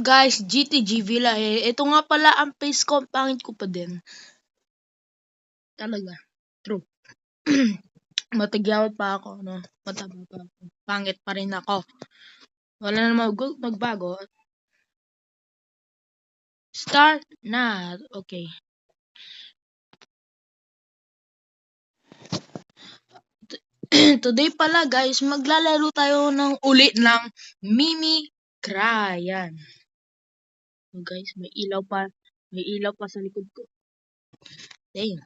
guys, GTG Villa eh. Ito nga pala ang face ko, pangit ko pa din. Talaga. True. Matagyawat pa ako, no? Mataba pa ako. Pangit pa rin ako. Wala na mag magbago. Start na. Okay. Today pala guys, maglalaro tayo ng ulit ng Mimi Cryan. So guys, may ilaw pa. May ilaw pa sa likod ko. Damn.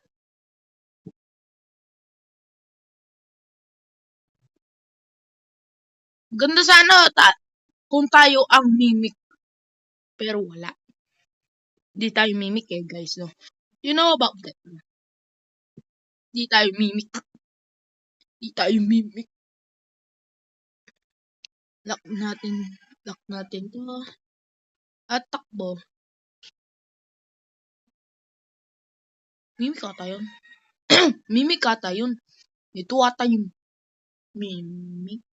Ganda sana ta kung tayo ang mimic. Pero wala. Di tayo mimic eh guys. No? You know about that. Di tayo mimic. Di tayo mimic. Lock natin. Lock natin to. At takbo. Mimic ata yun. mimic ata yun. Ito ata yung mimic.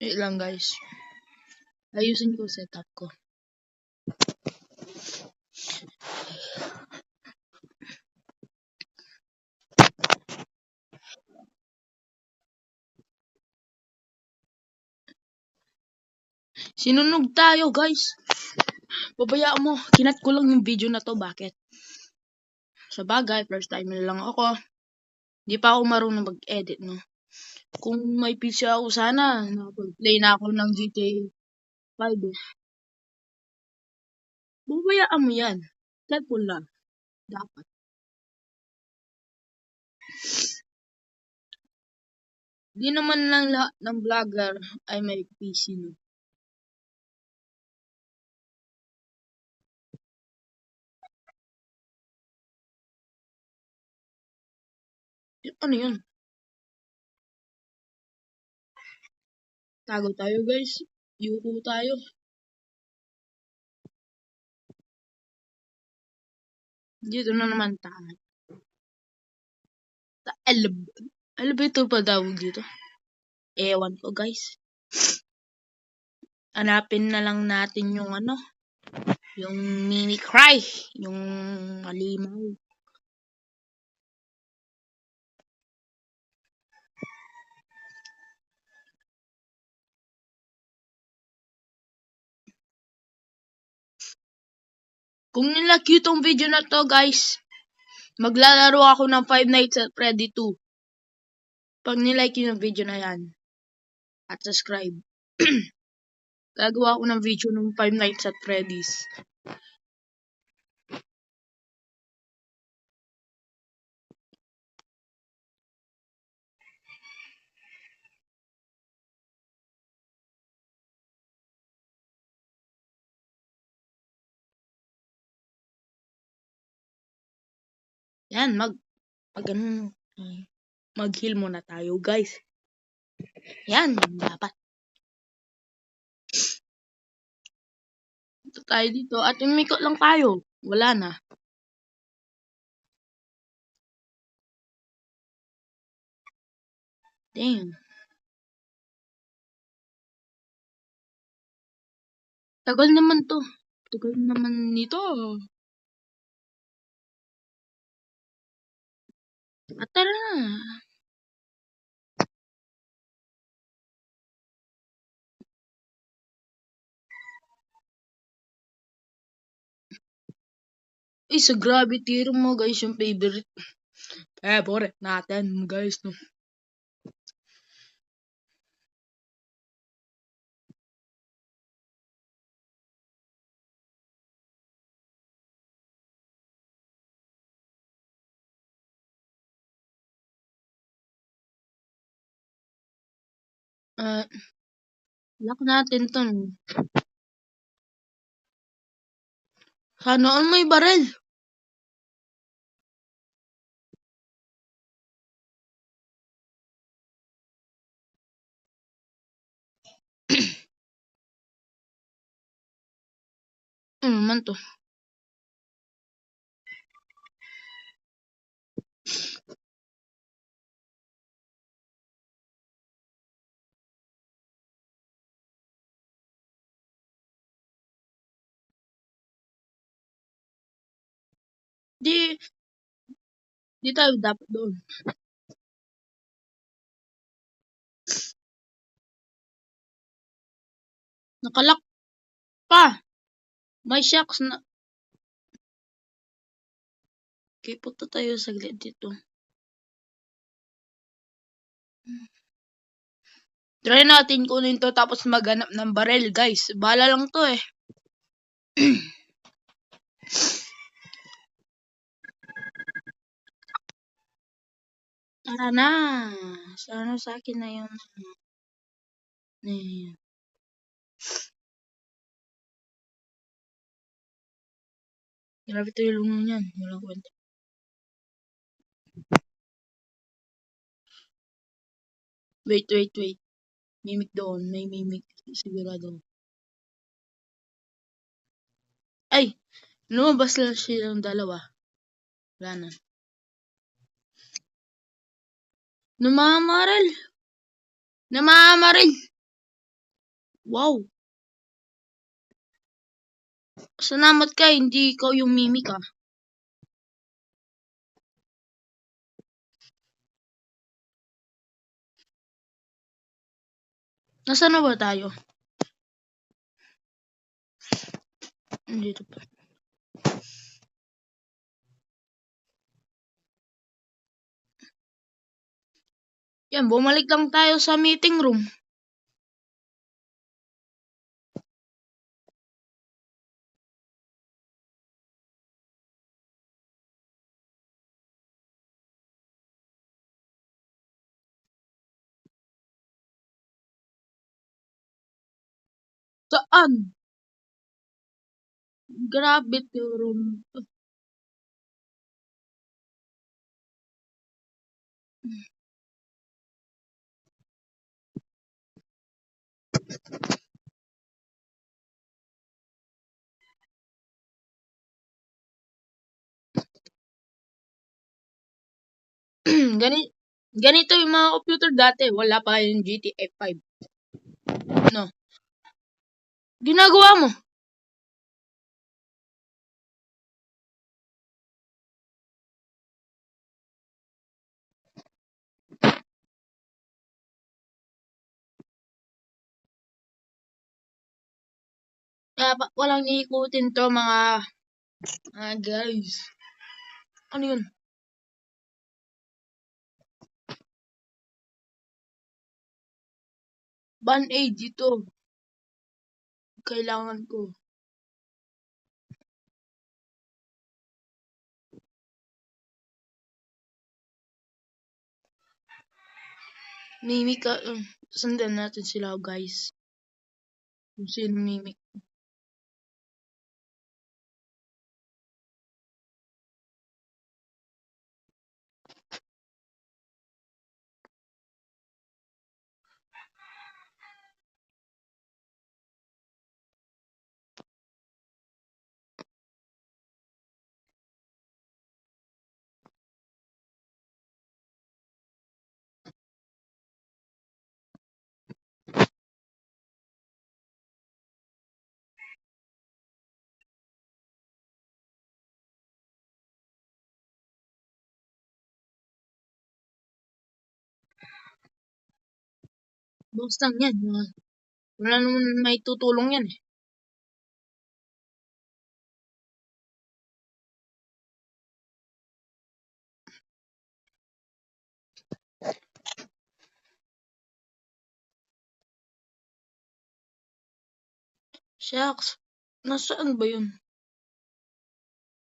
Wait lang guys. Ayusin ko setup ko. Sinunog tayo guys. Babayaan mo. Kinat ko lang yung video na to. Bakit? Sa bagay, first time na lang ako. Hindi pa ako marunong mag-edit, no? Kung may PC ako sana, nakapag-play na ako ng GTA 5 eh. Mo yan. Cellphone lang. Dapat. Di naman lang lahat ng vlogger ay may PC, no? Ano yun? Tago tayo guys. Yuko tayo. Dito na naman tayo. Ta eleb elevator pa daw dito. Ewan ko guys. Hanapin na lang natin yung ano. Yung mini cry. Yung malimaw. Kung nilike nyo tong video na to guys, maglalaro ako ng Five Nights at Freddy 2. Pag nilike nyo yung video na yan, at subscribe, gagawa ako ng video ng Five Nights at Freddy's. Yan, mag, mag, ano, mag-heal muna tayo, guys. Yan, dapat. Ito tayo dito, at umikot lang tayo. Wala na. Damn. Tagal naman to. Tagal naman nito. At tara na. Eh, sa Gravity Room mo guys, yung favorite. Favorite natin guys, no. Uh, lock natin to. Sana all may barel. ano naman to? Di, di tayo dapat doon. Nakalak pa. May shocks na. Okay, punta tayo saglit dito. Try natin kunin to tapos maghanap ng barrel, guys. Bala lang to eh. Tara na. Sana sa akin na yung... Eh. Grabe to yung lungo niyan. Walang kwenta. Wait, wait, wait. Mimic doon. May mimic. Sigurado. Ay! Lumabas lang silang dalawa. Wala na. Namamaril! Namamaril! Wow! Salamat ka, hindi ikaw yung mimic ah. Nasaan na ba tayo? Dito pa. Yan, bumalik lang tayo sa meeting room. Saan? Grabe to room. Gani ganito yung mga computer dati. Wala pa yung GTA 5. No. Ginagawa mo? Dapat walang iikutin to mga mga guys. Ano yun? Band-aid dito. Kailangan ko. Mimic ka. Uh, sundan natin sila guys. Kung sino mimic. Box lang yan. Wala, naman may tutulong yan eh. Shucks. Nasaan ba yun?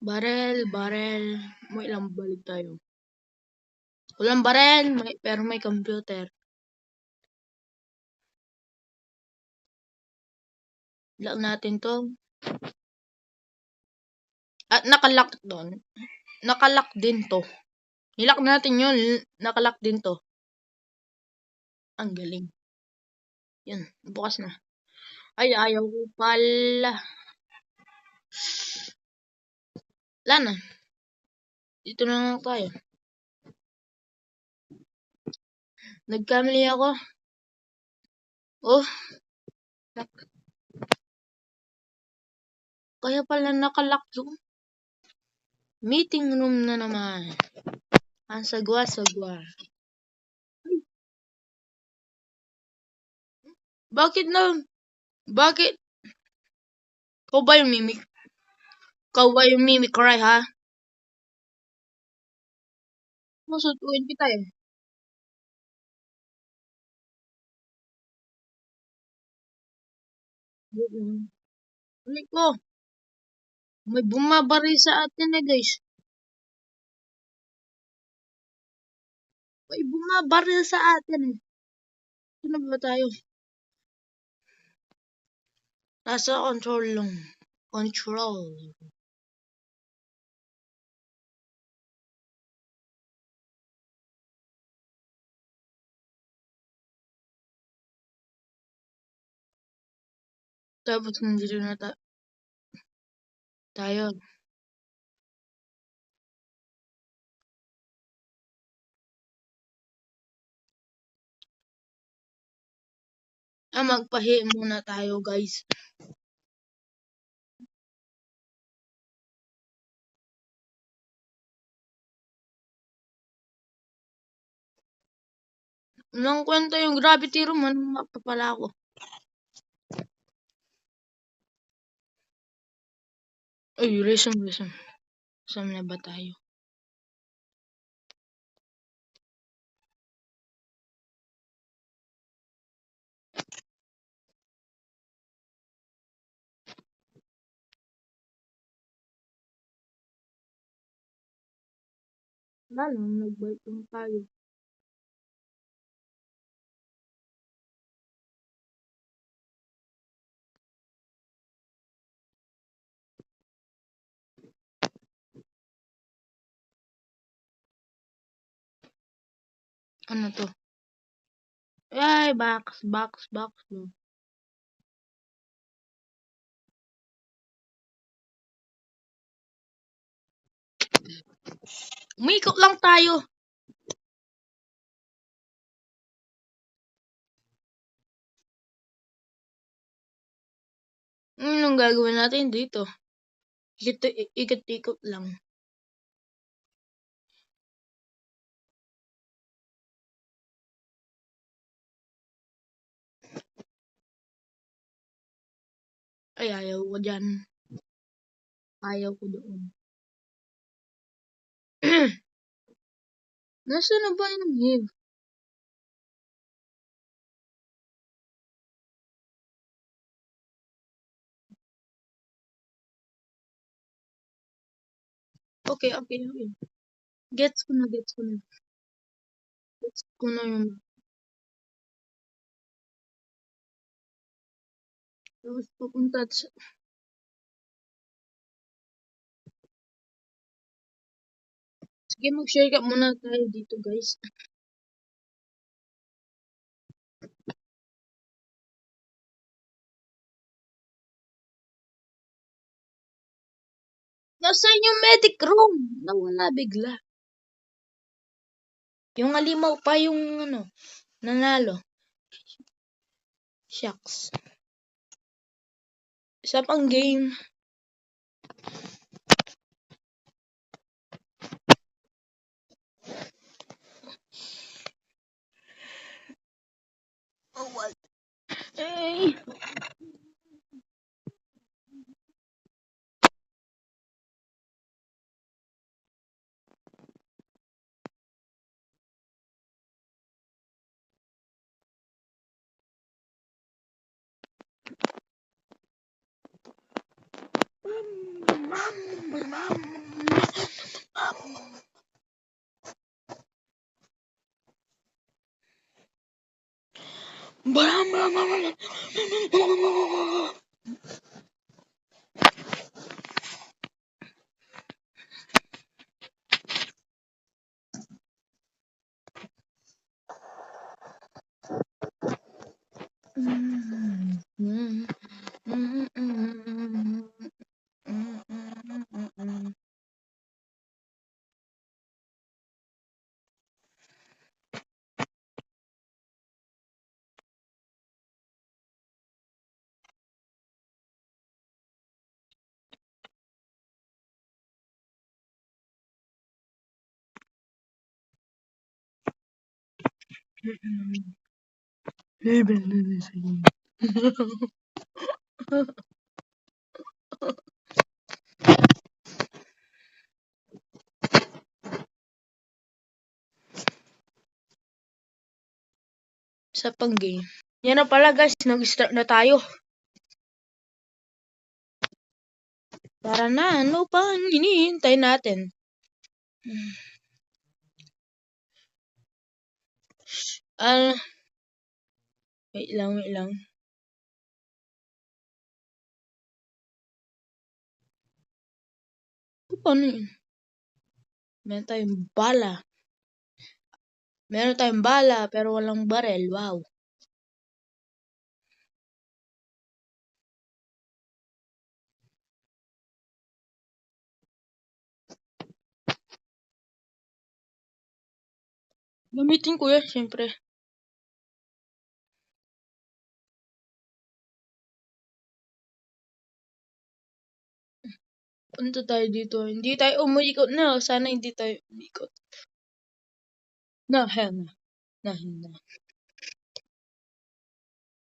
Barel, barel. May ilang balik tayo. Walang barel, may, pero may computer. Lock natin to. At nakalock doon. Nakalock din to. Nilock natin yun. Nakalock din to. Ang galing. Yan. Bukas na. Ay, ayaw ko pala. Wala na. Dito na lang tayo. Nagkamali ako. Oh. Kaya pala nakalock yun. Meeting room na naman. Ang sagwa-sagwa. Bakit na? Bakit? Ikaw ba yung mimic? Ikaw ba yung mimic cry, ha? Masutuin kita eh. Ano ko? May bumabaril sa atin eh, guys. May bumabaril sa atin eh. Sino ba tayo? Nasa control lang. Control. Tapos nandito na ta tayo. Ah, magpahi muna tayo, guys. Walang kwenta yung gravity room. Anong mapapala ako? Ay, resume, resume. Saan na ba tayo? Lang, nag-bike tayo. Ano to? Ay, box, box, box. box. Umikot lang tayo. Anong gagawin natin dito? Ikot- Ikot-ikot lang. Ay, ayaw ko dyan. Ayaw ko doon. Nasaan na ba yung Eve? Okay, okay, okay. Gets ko na, gets ko na. Gets ko na yung... Tapos papunta sa... Sige, mag-share ka muna tayo dito, guys. Nasaan yung medic room? Nawala bigla. Yung alimaw pa yung ano, nanalo. Shucks. Isa pang game. Oh, what? Hey. Bram bram bram bram. Level na na. Sa pang game. Yan na pala guys, nag-start na tayo. Tara na, ano pa hinihintay natin? Ah, wait lang, wait lang. Paano yun? Meron tayong bala. Meron tayong bala, pero walang barel. Wow. Gamitin ko yan, syempre. Punta tayo dito. Hindi tayo umikot na. Sana hindi tayo umikot. Na, hell na. Na, hell na.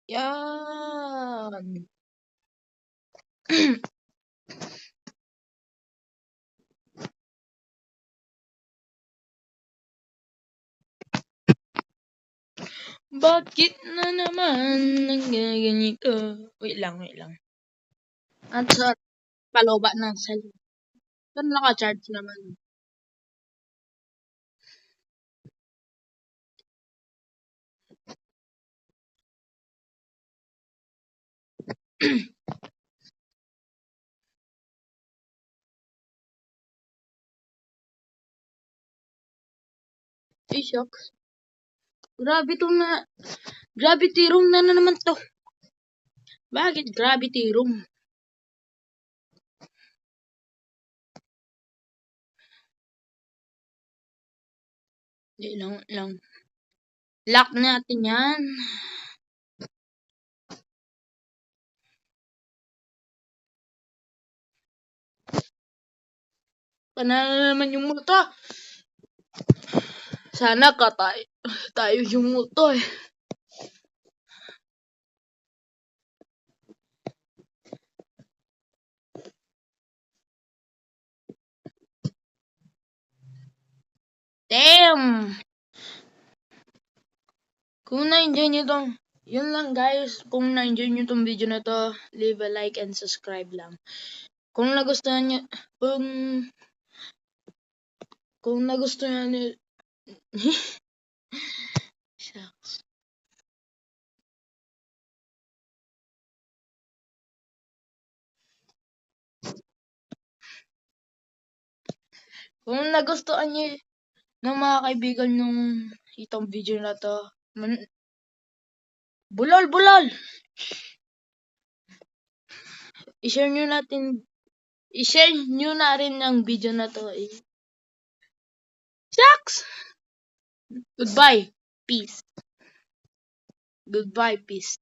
Yan. Bakit na naman nanggaganito? Wait lang, wait lang. At sa paloba ng cell. Saan naka-charge naman? Ay. Grabe to na. Gravity room na, na naman to. Bakit gravity room? Hindi lang, lang. Lock natin yan. Panalo na naman yung multo. Sana ka tayo, tayo yung multo eh. Damn! Kung na-enjoy nyo tong, yun lang guys. Kung na-enjoy nyo tong video na to, leave a like and subscribe lang. Kung nagustuhan nyo, kung, kung nagustuhan nyo, shucks. Kung nagustuhan nyo ng mga kaibigan nung itong video na to, man, bulol, bulol! I-share nyo natin, i-share nyo na rin ang video na to. Eh. Shucks! Goodbye. Peace. Goodbye, peace.